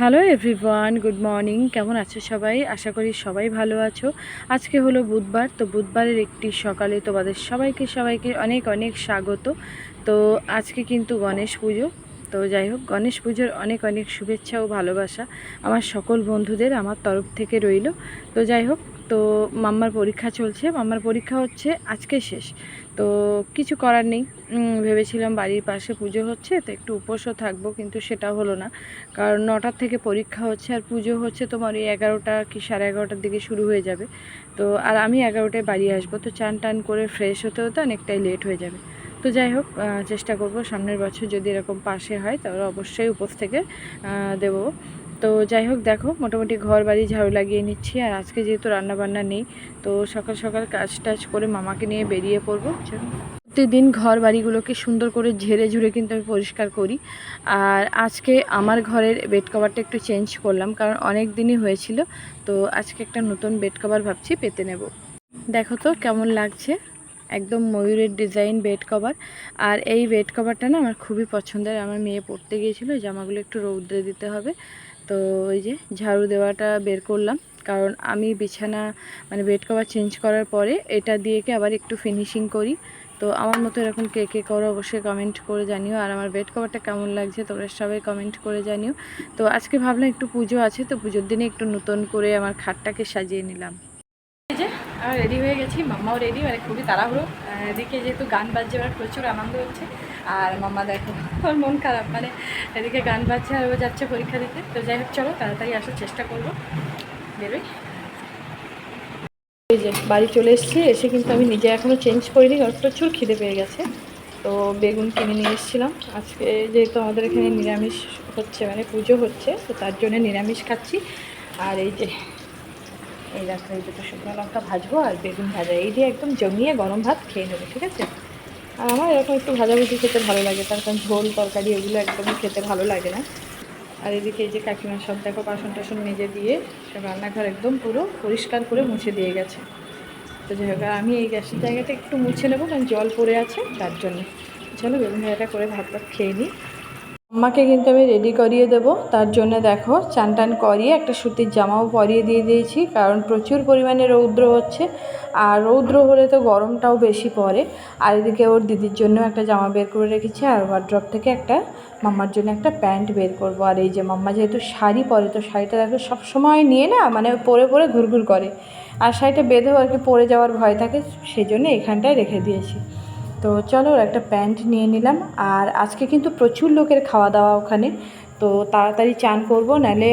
Hello everyone good morning কেমন আছো সবাই? আশা করি সবাই ভালো আছো। আজকে হলো বুধবার, তো বুধবারের একটি সকালে তোমাদের সবাইকে সবাইকে অনেক অনেক স্বাগত। তো আজকে কিন্তু গণেশ পুজো। তো যাই হোক, গণেশ পুজোর অনেক অনেক শুভেচ্ছা ও ভালোবাসা আমার সকল বন্ধুদের আমার তরফ থেকে রইল। তো যাই হোক তো মাম্মার পরীক্ষা চলছে, মাম্মার পরীক্ষা হচ্ছে আজকে শেষ। তো কিছু করার নেই ভেবেছিলাম বাড়ির পাশে পুজো হচ্ছে, তো একটু উপোসও থাকব, কিন্তু সেটা হলো না। কারণ নটার থেকে পরীক্ষা হচ্ছে, আর পুজো হচ্ছে তোমার ওই এগারোটা কি সাড়ে এগারোটার দিকে শুরু হয়ে যাবে। তো আর আমি এগারোটায় বাড়ি আসব, তো চান টান করে ফ্রেশ হতে হতে অনেকটাই লেট হয়ে যাবে। তো যাই হোক চেষ্টা করব, সামনের বছর যদি এরকম পাশে হয়, তাহলে অবশ্যই উপোস থেকে দেবো। তো যাই হোক, দেখো, মোটামুটি ঘর বাড়ি ঝাড়ু লাগিয়ে নিচ্ছি। আর আজকে যেহেতু রান্না বান্না নেই, তো সকাল সকাল কাজ টাজ করে মামাকে নিয়ে বেরিয়ে পড়ব। প্রতিদিন ঘর বাড়িগুলোকে সুন্দর করে ঝেড়ে ঝুড়ে কিন্তু আমি পরিষ্কার করি। আর আজকে আমার ঘরের বেড কভারটা একটু চেঞ্জ করলাম, কারণ অনেক দিনই হয়েছিল। তো আজকে একটা নতুন বেড কভার ভাবছি পেতে নেব। দেখো তো কেমন লাগছে। একদম ময়ূরের ডিজাইন বেড কভার আর এই বেড কভারটা না আমার খুবই পছন্দের। আমার মেয়ে পড়তে গিয়েছিল জামাগুলো একটু রৌদ্রে দিতে হবে। তো ওই যে ঝাড়ু দেওয়াটা বের করলাম। কারণ আমি বিছানা মানে বেড কভার চেঞ্জ করার পরে এটা দিয়ে কি আবার একটু ফিনিশিং করি। তো আমার মতো এরকম কে কে করো অবশ্যই কমেন্ট করে জানিও। আর আমার বেড কভারটা কেমন লাগছে তোমরা সবাই কমেন্ট করে জানিও। তো আজকে ভাবলাম একটু পুজো আছে, তো পুজোর দিনে একটু নতুন করে আমার খাটটাকে সাজিয়ে নিলাম। রেডি হয়ে গেছি, মাম্মাও রেডি মানে খুবই তাড়াহুড়ো। এদিকে যেহেতু গান বাজছে ওরা প্রচুর আনন্দ হচ্ছে। আর মাম্মা দেখো ওর মন খারাপ মানে এদিকে গান বাজছে আর ও যাচ্ছে পরীক্ষা দিতে। তো যাই হোক, চলো তাড়াতাড়ি আসার চেষ্টা করব। বেরোই। এই যে, বাড়ি চলে এসেছি, এসে কিন্তু আমি নিজে এখনও চেঞ্জ করিনি, কারণ প্রচুর খিদে পেয়ে গেছে। তো বেগুন কিনে নিয়ে এসেছিলাম। আজকে যেহেতু আমাদের এখানে নিরামিষ হচ্ছে মানে পুজো হচ্ছে, তো তার জন্য নিরামিষ খাচ্ছি। আর এই যে এই দেখো দুটো শুকনো লঙ্কা ভাজবো আর বেগুন ভাজা। এই দিয়ে একদম জমিয়ে গরম ভাত খেয়ে নেব, ঠিক আছে? আর আমার এরকম একটু ভাজাভুজি খেতে ভালো লাগে, তার কারণ ঝোল, তরকারি এগুলো একদমই খেতে ভালো লাগে না। আর এদিকে এই যে কাকিমা সব দেখো বাসন টাসন মেজে দিয়ে সব রান্নাঘর একদম পুরো পরিষ্কার করে মুছে দিয়ে গেছে। তো যাই হোক আমি এই গ্যাসের জায়গাটা একটু মুছে নেব, কারণ জল পড়ে আছে, তার জন্য। চলো বেগুন ভাজাটা করে ভাত ভাত খেয়ে নিই। আম্মাকে কিন্তু আমি রেডি করিয়ে দেব। তার জন্য দেখো চান টান করিয়ে একটা সুতির জামাও পরিয়ে দিয়ে দিয়েছি, কারণ প্রচুর পরিমাণে রৌদ্র হচ্ছে। আর রৌদ্র হলে তো গরমটাও বেশি পড়ে। আর এদিকে ওর দিদির জন্য একটা জামা বের করে রেখেছি, আর ওয়ার্ড্রপ থেকে একটা মাম্মার জন্য একটা প্যান্ট বের করব। আর এই যে মাম্মা যেহেতু শাড়ি পরে, তো শাড়িটা দেখো সবসময় নিয়ে না মানে পরে পরে ঘুরঘুর করে। আর শাড়িটা বেঁধেও আর কি পরে যাওয়ার ভয় থাকে, সেই জন্য এখানটায় রেখে দিয়েছি। তো চলো একটা প্যান্ট নিয়ে নিলাম। আর আজকে কিন্তু প্রচুর লোকের খাওয়া দাওয়া ওখানে। তো তাড়াতাড়ি চান করব, নাহলে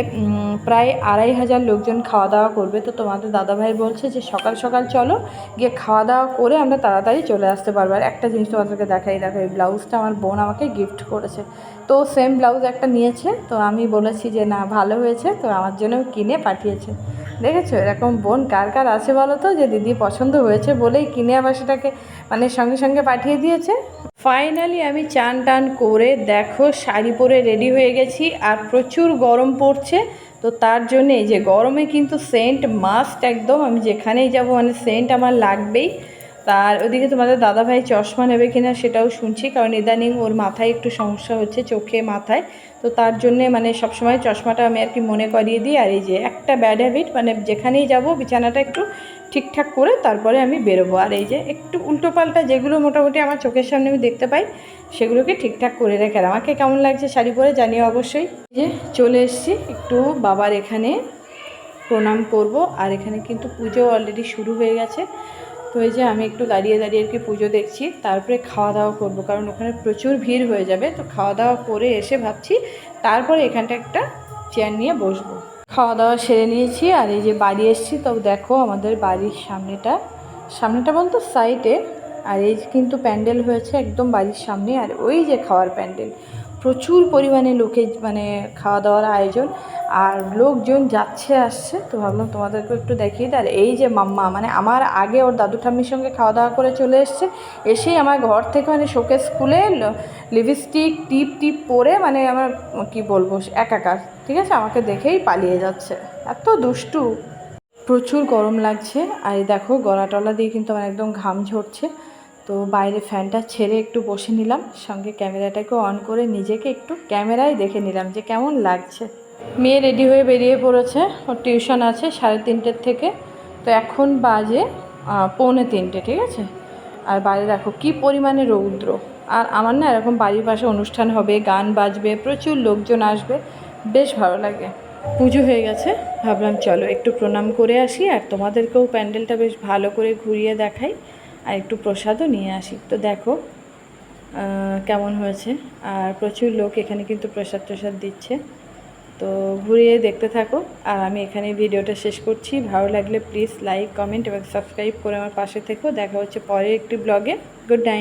প্রায় আড়াই হাজার লোকজন খাওয়া দাওয়া করবে। তো তোমাদের দাদাভাই বলছে যে, সকাল সকাল চলো, গিয়ে খাওয়া দাওয়া করে আমরা তাড়াতাড়ি চলে আসতে পারব। আর একটা জিনিস তোমাদেরকে দেখাই, দেখো, এই ব্লাউজটা আমার বোন আমাকে গিফট করেছে। তো সেম ব্লাউজ একটা নিয়েছে, তো আমি বলেছি যে, না, ভালো হয়েছে, তো আমার জন্য কিনে পাঠিয়েছে। দেখেছ? এরকম বোন কার কার আছে বলো তো, যে দিদি পছন্দ হয়েছে বলেই কিনে আবার সেটাকে মানে সঙ্গে সঙ্গে পাঠিয়ে দিয়েছে। ফাইনালি আমি চান টান করে দেখো শাড়ি পরে রেডি হয়ে গেছি আর প্রচুর গরম পড়ছে। তো তার জন্য এই যে গরমে কিন্তু সেন্ট মাস্ট একদম। আমি যেখানেই যাব মানে সেন্ট আমার লাগবেই। তার ওদিকে তোমাদের দাদাভাই চশমা নেবে কিনা সেটাও শুনছি, কারণ ইদানিং ওর মাথায় একটু সমস্যা হচ্ছে, চোখে, মাথায়। তো তার জন্যে মানে সবসময় চশমাটা আমি আর কি মনে করিয়ে দিই। আর এই যে একটা ব্যাড হ্যাবিট মানে যেখানেই যাব বিছানাটা একটু ঠিকঠাক করে তারপরে আমি বেরোবো। আর এই যে একটু উল্টোপাল্টা যেগুলো মোটামুটি আমার চোখের সামনে আমি দেখতে পাই, সেগুলোকে ঠিকঠাক করে রেখে আমাকে কেমন লাগছে শাড়ি পরে জানিও অবশ্যই। যে চলে এসেছি, একটু বাবার এখানে প্রণাম করব। আর এখানে কিন্তু পুজো অলরেডি শুরু হয়ে গেছে। তো এই যে আমি একটু দাঁড়িয়ে দাঁড়িয়ে আর কি পুজো দেখছি, তারপরে খাওয়া দাওয়া করব। কারণ ওখানে প্রচুর ভিড় হয়ে যাবে। তো খাওয়া দাওয়া করে এসে ভাবছি, তারপরে এখানটা একটা চেয়ার নিয়ে বসবো। খাওয়া দাওয়া সেরে নিয়েছি, আর এই যে বাড়ি এসেছি, তো দেখো আমাদের বাড়ির সামনেটা। সামনেটা বলতো সাইডে আর এই কিন্তু প্যান্ডেল হয়েছে একদম বাড়ির সামনে, আর ওই যে খাওয়ার প্যান্ডেল। প্রচুর পরিমাণে লোকে মানে খাওয়া দাওয়ার আয়োজন আর লোকজন যাচ্ছে আসছে, তো ভাবলাম তোমাদেরকে একটু দেখিয়ে দিই। আর এই যে মাম্মা মানে আমার আগে ওর দাদু ঠাম্মির সঙ্গে খাওয়া দাওয়া করে চলে এসছে, এসেই আমার ঘর থেকে মানে শোকেস খুলে লিপস্টিক, টিপ টিপ পরে মানে আমার, কি বলব, একাকার, ঠিক আছে? আমাকে দেখেই পালিয়ে যাচ্ছে। এত দুষ্টু। প্রচুর গরম লাগছে। আর দেখো গলা টলা দিয়ে কিন্তু আমার একদম ঘাম ঝরছে। তো বাইরে ফ্যানটা ছেড়ে একটু বসে নিলাম, সঙ্গে ক্যামেরাটাকে অন করে নিজেকে একটু ক্যামেরায় দেখে নিলাম যে কেমন লাগছে। মেয়ে রেডি হয়ে বেরিয়ে পড়েছে, ওর টিউশন আছে সাড়ে তিনটের থেকে, তো এখন বাজে পৌনে তিনটে, ঠিক আছে? আর বাইরে দেখো কি পরিমাণে রৌদ্র। আর আমার না এরকম বাড়ির পাশে অনুষ্ঠান হবে, গান বাজবে, প্রচুর লোকজন আসবে, বেশ ভালো লাগে। পুজো হয়ে গেছে, ভাবলাম চলো একটু প্রণাম করে আসি, আর তোমাদেরকেও প্যান্ডেলটা বেশ ভালো করে ঘুরিয়ে দেখাই। আর একটু প্রসাদও নিয়ে আসি। তো দেখো কেমন হয়েছে। আর প্রচুর লোক এখানে কিন্তু প্রসাদ প্রসাদ দিচ্ছে। তো ঘুরিয়ে দেখতে থাকো। আর আমি এখানে ভিডিওটা শেষ করছি। ভালো লাগলে প্লিজ লাইক, কমেন্ট এবং সাবস্ক্রাইব করে আমার পাশে থেকো। দেখা হচ্ছে পরে একটি ব্লগে। Good night.